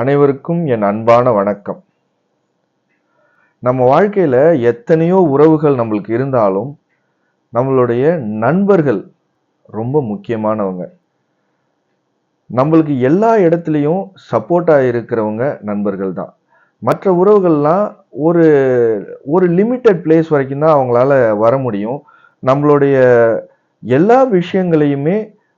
அனைவருக்கும் என் அன்பான வணக்கம். நம்ம வாழ்க்கையில் எத்தனையோ உறவுகள் நம்மளுக்கு இருந்தாலும் நம்மளுடைய நண்பர்கள் ரொம்ப முக்கியமானவங்க. நம்மளுக்கு எல்லா இடத்துலையும் சப்போர்ட்டாக இருக்கிறவங்க நண்பர்கள் தான். மற்ற உறவுகள்லாம் ஒரு ஒரு லிமிட்டட் பிளேஸ் வரைக்கும் தான் அவங்களால வர முடியும். நம்மளுடைய எல்லா விஷயங்களையுமே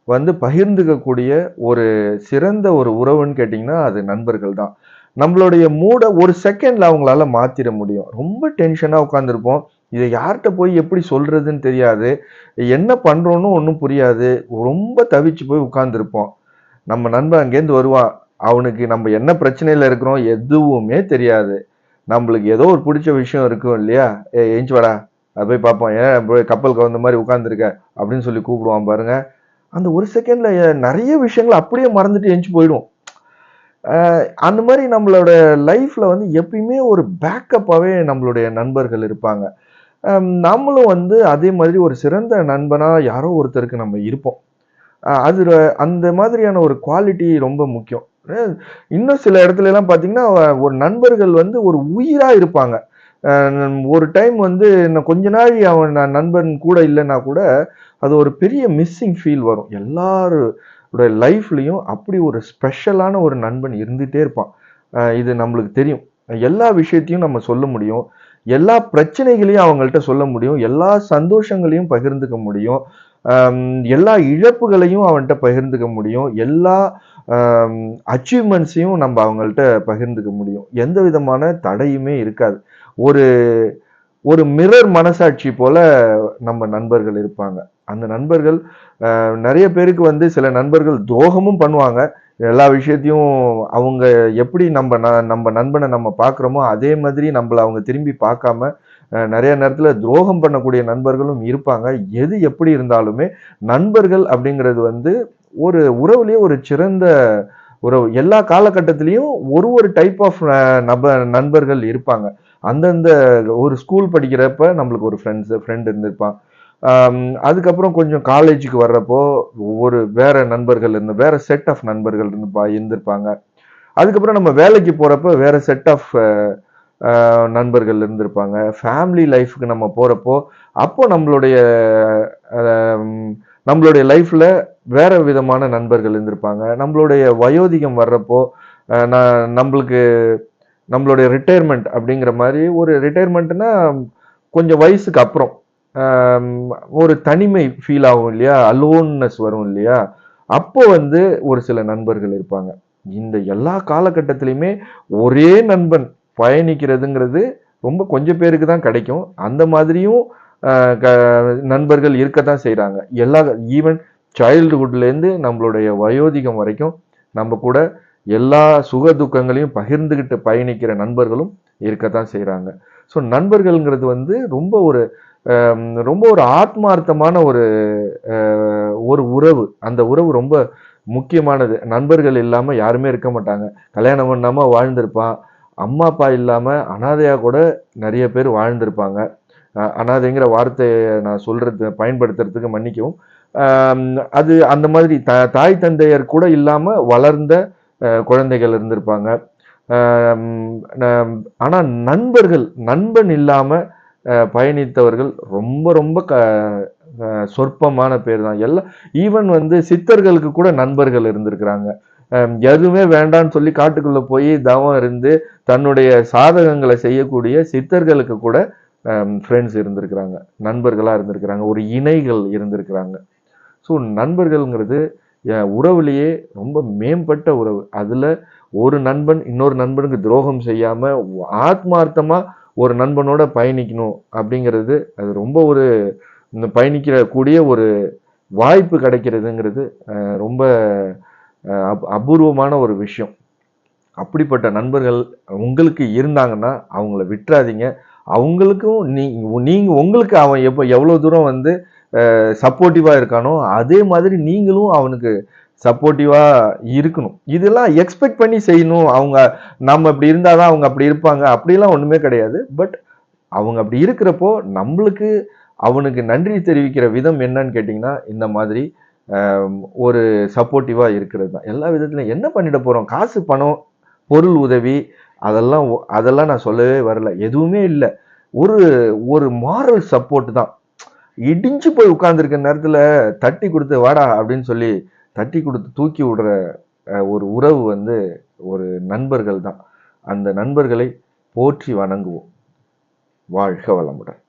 வந்து பகிர்ந்துக்கக்கூடிய ஒரு சிறந்த ஒரு உறவுன்னு கேட்டிங்கன்னா அது நண்பர்கள் தான் நம்மளுடைய மூடை ஒரு செகண்டில் அவங்களால மாற்றிட முடியும். ரொம்ப டென்ஷனாக உட்காந்துருப்போம் இதை யார்கிட்ட போய் எப்படி சொல்கிறதுன்னு தெரியாது. என்ன பண்ணுறோன்னு ஒன்றும் புரியாது. ரொம்ப தவிச்சு போய் உட்காந்துருப்போம் நம்ம நண்பன் அங்கேருந்து வருவான் அவனுக்கு நம்ம என்ன பிரச்சனையில் இருக்கிறோம் எதுவுமே தெரியாது. நம்மளுக்கு ஏதோ ஒரு பிடிச்ச விஷயம் இருக்கும் இல்லையா? ஏ எஞ்சி வாடா. அது போய் பார்ப்போம். ஏன் போய் கப்பல் கவர்ந்த மாதிரி உட்காந்துருக்க அப்படின்னு சொல்லி கூப்பிடுவான் பாருங்கள் அந்த ஒரு செகண்ட்ல நிறைய விஷயங்கள் அப்படியே மறந்துட்டு எழுந்து போயிடும் அந்த மாதிரி நம்மளோட லைஃப்ல வந்து எப்பயுமே ஒரு பேக்கப்பாகவே நம்மளுடைய நண்பர்கள் இருப்பாங்க. நம்மளும் வந்து அதே மாதிரி ஒரு சிறந்த நண்பனா யாரோ ஒருத்தருக்கு நம்ம இருப்போம். அது அந்த மாதிரியான ஒரு குவாலிட்டி ரொம்ப முக்கியம். இன்னும் சில இடத்துலலாம் பார்த்தீங்கன்னா ஒரு நண்பர்கள் வந்து ஒரு உயிராக இருப்பாங்க. ஒரு டைம் வந்து இன்னும் கொஞ்ச நாள் அவன் நான் நண்பன் கூட இல்லைன்னா கூட அது ஒரு பெரிய மிஸ்ஸிங் ஃபீல் வரும். எல்லாரோட லைஃப்லையும் அப்படி ஒரு ஸ்பெஷலான ஒரு நண்பன் இருந்துகிட்டே இருப்பான். இது நம்மளுக்கு தெரியும். எல்லா விஷயத்தையும் நம்ம சொல்ல முடியும். எல்லா பிரச்சனைகளையும் அவங்கள்ட்ட சொல்ல முடியும். எல்லா சந்தோஷங்களையும் பகிர்ந்துக்க முடியும். எல்லா இழப்புகளையும் அவன்கிட்ட பகிர்ந்துக்க முடியும். எல்லா அச்சீவ்மெண்ட்ஸையும் நம்ம அவங்கள்ட்ட பகிர்ந்துக்க முடியும். எந்த விதமான தடையுமே இருக்காது. ஒரு ஒரு மிரர் மனசாட்சி போல நம்ம நண்பர்கள் இருப்பாங்க. அந்த நண்பர்கள் நிறைய பேருக்கு வந்து சில நண்பர்கள் துரோகமும் பண்ணுவாங்க. எல்லா விஷயத்தையும் அவங்க எப்படி நம்ம ந- நம்ம நண்பனை நம்ம பார்க்குறோமோ அதே மாதிரி நம்மளை அவங்க திரும்பி பார்க்காம நிறைய நேரத்தில் துரோகம் பண்ணக்கூடிய நண்பர்களும் இருப்பாங்க. எது எப்படி இருந்தாலுமே நண்பர்கள் அப்படிங்கிறது வந்து ஒரு உறவுலேயே ஒரு சிறந்த உறவு. எல்லா காலகட்டத்திலையும் ஒரு ஒரு டைப் ஆஃப் நப நண்பர்கள் இருப்பாங்க. அந்தந்த ஒரு ஸ்கூல் படிக்கிறப்ப நம்மளுக்கு ஒரு ஃப்ரெண்ட்ஸு ஃப்ரெண்ட் இருந்திருப்பான். அதுக்கப்புறம் கொஞ்சம் காலேஜுக்கு வர்றப்போ ஒரு வேற நண்பர்கள் இருந்து வேற செட் ஆஃப் நண்பர்கள் இருந்துப்பா இருந்திருப்பாங்க. அதுக்கப்புறம் நம்ம வேலைக்கு போகிறப்ப வேற செட் ஆஃப் நண்பர்கள் இருந்திருப்பாங்க. ஃபேமிலி லைஃப்க்கு நம்ம போகிறப்போ அப்போ நம்மளுடைய நம்மளுடைய லைஃப்பில் வேற விதமான நண்பர்கள் இருந்திருப்பாங்க. நம்மளுடைய வயோதிகம் வர்றப்போ நான் நம்மளுக்கு நம்மளுடைய ரிட்டையர்மெண்ட் அப்படிங்கிற மாதிரி ஒரு ரிட்டையர்மெண்ட்னா கொஞ்சம் வயசுக்கு அப்புறம். ஒரு தனிமை ஃபீல் ஆகும் இல்லையா? அலோன்னஸ் வரும் இல்லையா? அப்போ வந்து ஒரு சில நண்பர்கள் இருப்பாங்க. இந்த எல்லா காலகட்டத்திலையுமே ஒரே நண்பன் பயணிக்கிறதுங்கிறது ரொம்ப கொஞ்சம் பேருக்கு தான் கிடைக்கும். அந்த மாதிரியும் க- நண்பர்கள் இருக்கத்தான் செய்கிறாங்க எல்லா ஈவன் சைல்டுஹுட்லேருந்து நம்மளுடைய வயோதிகம் வரைக்கும் நம்ம கூட எல்லா சுக துக்கங்களையும் பகிர்ந்துக்கிட்டு பயணிக்கிற நண்பர்களும் இருக்கத்தான் செய்கிறாங்க ஸோ நண்பர்கள்ங்கிறது வந்து ரொம்ப ஒரு ரொம்ப ஒரு ஆத்மார்த்தமான ஒரு ஒரு உறவு. அந்த உறவு ரொம்ப முக்கியமானது. நண்பர்கள் இல்லாமல் யாருமே இருக்க மாட்டாங்க. கல்யாணம் பண்ணாமல் வாழ்ந்திருப்பான் அம்மா அப்பா இல்லாமல் அனாதையாக கூட நிறைய பேர் வாழ்ந்திருப்பாங்க. அனாதைங்கிற வார்த்தையை நான் சொல்கிறது பயன்படுத்துறதுக்கு மன்னிக்கவும். அது அந்த மாதிரி த தாய் தந்தையர் கூட இல்லாமல் வளர்ந்த குழந்தைகள் இருந்திருப்பாங்க. ஆனால் நம்- நண்பர்கள் நண்பன் இல்லாமல் பயணித்தவர்கள் ரொம்ப ரொம்ப க சொற்பமான பேர் தான். எல்லாம் ஈவன் வந்து சித்தர்களுக்கு கூட நண்பர்கள் இருந்திருக்கிறாங்க. எதுவுமே வேண்டாம்னு சொல்லி காட்டுக்குள்ளே போய் தவம் இருந்து தன்னுடைய சாதகங்களை செய்யக்கூடிய சித்தர்களுக்கு கூட ஃப்ரெண்ட்ஸ் இருந்திருக்கிறாங்க. நண்பர்களாக இருந்திருக்கிறாங்க. ஒரு இணைகள் இருந்திருக்கிறாங்க. ஸோ நண்பர்கள்ங்கிறது உறவுலேயே ரொம்ப மேம்பட்ட உறவு. அதில் ஒரு நண்பன் இன்னொரு நண்பனுக்கு துரோகம் செய்யாமல் ஆத்மார்த்தமாக ஒரு நண்பனோட பயணிக்கணும் அப்படிங்கிறது அது ரொம்ப ஒரு இந்த பயணிக்கிற கூடிய ஒரு வாய்ப்பு கிடைக்கிறதுங்கிறது ரொம்ப அபூர்வமான ஒரு விஷயம். அப்படிப்பட்ட நண்பர்கள் உங்களுக்கு இருந்தாங்கன்னா அவங்கள விட்டுறாதீங்க. அவங்களுக்கும் நீ நீங்கள் உங்களுக்கு அவன் எப்போ எவ்வளோ தூரம் வந்து சப்போர்ட்டிவாக இருக்கானோ அதே மாதிரி நீங்களும் அவனுக்கு சப்போர்ட்டிவாக இருக்கணும். இதெல்லாம் எக்ஸ்பெக்ட் பண்ணி செய்யணும். அவங்க நம்ம இப்படி இருந்தாதான் அவங்க அப்படி இருப்பாங்க. அப்படிலாம் ஒன்றுமே கிடையாது. பட் அவங்க அப்படி இருக்கிறப்போ நம்மளுக்கு அவனுக்கு நன்றி தெரிவிக்கிற விதம் என்னன்னு கேட்டிங்கன்னா இந்த மாதிரி ஒரு சப்போர்ட்டிவாக இருக்கிறது தான். எல்லா விதத்துலையும் என்ன பண்ணிட போகிறோம் காசு பணம் பொருள் உதவி அதெல்லாம் அதெல்லாம் நான் சொல்லவே வரல. எதுவுமே இல்லை. ஒரு ஒரு மாரல் சப்போர்ட் தான். இடிஞ்சு போய் உட்கார்ந்துருக்க நேரத்தில் தட்டி கொடுத்து வாடா அப்படின்னு சொல்லி தட்டி கொடுத்து தூக்கி விடுற ஒரு உறவு வந்து ஒரு நண்பர்கள் தான் அந்த நண்பர்களை போற்றி வணங்குவோம். வாழ்க வளமுடன்.